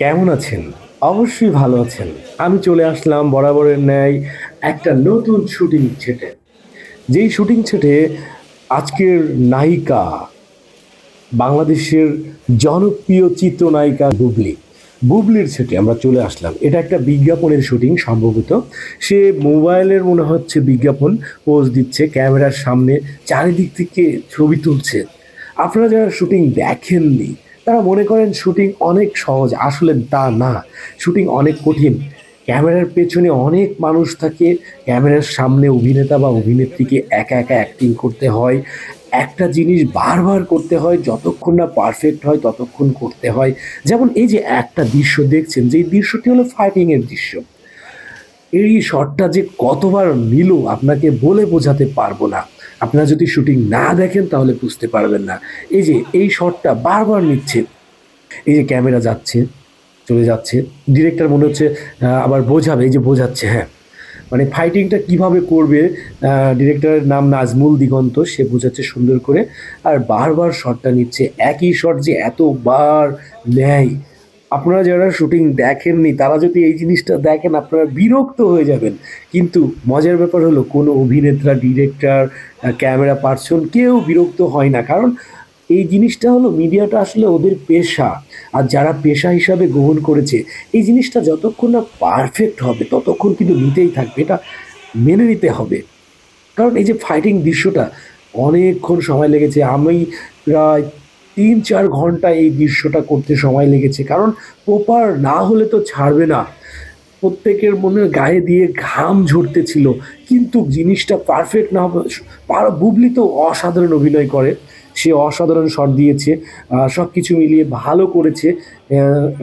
কেমন আছেন? অবশ্যই ভালো আছেন। আমি চলে আসলাম বরাবরের ন্যায় একটা নতুন শুটিং ছেটে। যেই শুটিং ছেটে আজকের নায়িকা বাংলাদেশের জনপ্রিয় চিত্রনায়িকা বুবলি। বুবলির সেটে আমরা চলে আসলাম। এটা একটা বিজ্ঞাপনের শুটিং সম্ভবত। সে মোবাইলের মনে হচ্ছে বিজ্ঞাপন পোজ দিচ্ছে, ক্যামেরার সামনে চারিদিক থেকে ছবি তুলছে। আপনারা যারা শুটিং দেখেননি তারা মনে করেন শুটিং অনেক সহজ, আসলে তা না। শুটিং অনেক কঠিন। ক্যামেরার পেছনে অনেক মানুষ থাকে, ক্যামেরার সামনে অভিনেতা বা অভিনেত্রীকে একা একা অ্যাক্টিং করতে হয়। একটা জিনিস বারবার করতে হয়, যতক্ষণ না পারফেক্ট হয়, ততক্ষণ করতে হয়। যেমন এই যে একটা দৃশ্য দেখছেন যে দৃশ্যটি হলো ফাইটিংয়ের দৃশ্য। এই শটটা যে কতবার নিল আপনাকে বলে বোঝাতে পারব না। আপনারা যদি শুটিং না দেখেন তাহলে বুঝতে পারবেন না। এই যে, এই শটটা বারবার নিচ্ছে। এই যে ক্যামেরা যাচ্ছে, চলে যাচ্ছে। ডিরেক্টর মনে হচ্ছে আবার বোঝাবে, এই যে বোঝাচ্ছে হ্যাঁ। মানে ফাইটিংটা কীভাবে করবে ডিরেক্টরের নাম নাজমুল দিগন্ত, সে বোঝাচ্ছে সুন্দর করে। আর বারবার শটটা নিচ্ছে। একই শট যে এতবার নেয় আপনারা যারা শুটিং দেখেননি, তারা যদি এই জিনিসটা দেখেন, আপনারা বিরক্ত হয়ে যাবেন। কিন্তু মজার ব্যাপার হলো, কোনো অভিনেতা ডিরেক্টর ক্যামেরা পার্সন কেউ বিরক্ত হয় না। কারণ এই জিনিসটা হলো, মিডিয়াটা আসলে ওদের পেশা। আর যারা পেশা হিসাবে গ্রহণ করেছে, এই জিনিসটা যতক্ষণ না পারফেক্ট হবে, ততক্ষণ কিন্তু নিতেই থাকবে। এটা মেনে নিতে হবে। কারণ এই যে ফাইটিং দৃশ্যটা, অনেকক্ষণ সময় লেগেছে। আমি প্রায় তিন চার ঘণ্টা এই দৃশ্যটা করতে সময় লেগেছে। কারণ প্রপার না হলে তো ছাড়বে না। প্রত্যেকের মনে গায়ে দিয়ে ঘাম ঝরতেছিল। কিন্তু জিনিসটা পারফেক্ট না পার- বুবলি তো অসাধারণ অভিনয় করে। সে অসাধারণ শট দিয়েছে। সব কিছু মিলিয়ে ভালো করেছে।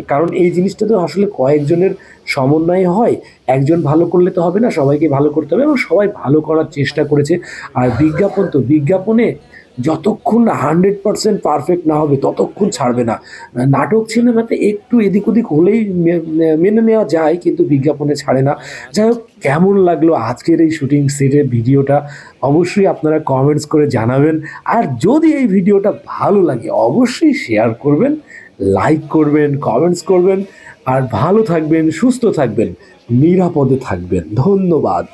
কারণ এই জিনিসটা তো আসলে কয়েকজনের সমন্বয়ে হয়। একজন ভালো করলে তো হবে না, সবাইকে ভালো করতে হবে এবং সবাই ভালো করার চেষ্টা করেছে। আর বিজ্ঞাপন তো বিজ্ঞাপনে যতক্ষণ না হান্ড্রেড পার্সেন্ট পারফেক্ট না হবে, ততক্ষণ ছাড়বে না। নাটক সিনেমাতে একটু এদিক ওদিক হলেই মেনে নেওয়া যায়, কিন্তু বিজ্ঞাপনে ছাড়ে না। যাই হোক, কেমন লাগল আজকের এই শুটিং সেটের ভিডিওটা? অবশ্যই আপনারা কমেন্টস করে জানাবেন। আর যদি এই ভিডিওটা ভালো লাগে, অবশ্যই শেয়ার করবেন লাইক করবেন কমেন্টস করবেন। আর ভালো থাকবেন, সুস্থ থাকবেন, নিরাপদে থাকবেন। ধন্যবাদ।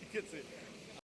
ঠিক আছে